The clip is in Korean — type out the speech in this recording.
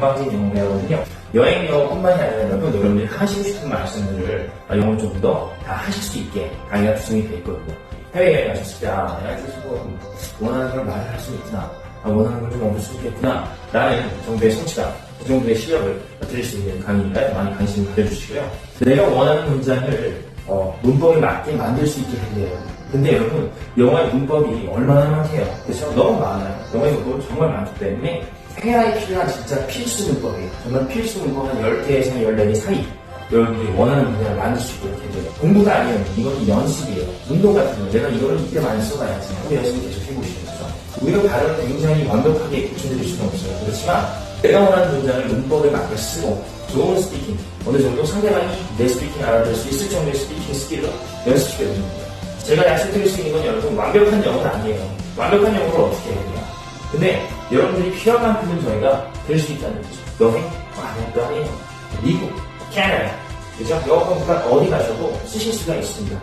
영어 배우거든요. 여행 영어뿐만이 아니라 여러분, 여러분들이 하시고 싶은 말씀들을 영어를 좀더 다 하실 수 있게 강의가 구성이 되어 있거든요. 해외여행 가셨을 때, 아, 내가 조금 원하는 걸 말을 할 수 있구나. 아, 원하는 걸 좀 얻을 수 있겠구나. 라는 정도의 성취감, 그 정도의 실력을 드릴 수 있는 강의니까 많이 관심 가져주시고요. 내가 원하는 문장을 어, 문법에 맞게 만들 수 있게 해야 돼요. 근데 여러분, 영어의 문법이 얼마나 많게요? 그렇죠? 너무 많아요. 영어의 문법은 정말 많기 때문에 회화에 필요한 진짜 필수 문법이에요. 정말 필수 문법 한 10개에서 14개 사이 여러분들이 원하는 문장을 만들 수 있도록 해줘요. 공부가 아니에요. 이건 연습이에요. 운동 같은 거. 내가 이거를 이때 많이 써봐야지. 하고 연습을 계속 해보시는 거죠. 우리가 발음을 굉장히 완벽하게 고쳐드릴 수는 없어요. 그렇지만 내가 원하는 문장을 문법에 맞게 쓰고 좋은 스피킹, 어느 정도 상대방이 내 스피킹 알아들을 수 있을 정도의 스피킹 스킬로 연습시켜 주는 거예요. 제가 약속드릴 수 있는 건 여러분 완벽한 영어는 아니에요. 완벽한 영어를 어떻게 해야 돼요? 근데 여러분들이 필요한 만큼은 저희가 될 수 있다는 거죠. 여행? 아무것도 아니에요. 미국, 캐나다, 그죠? 영어 공부가 어디 가셔도 쓰실 수가 있습니다.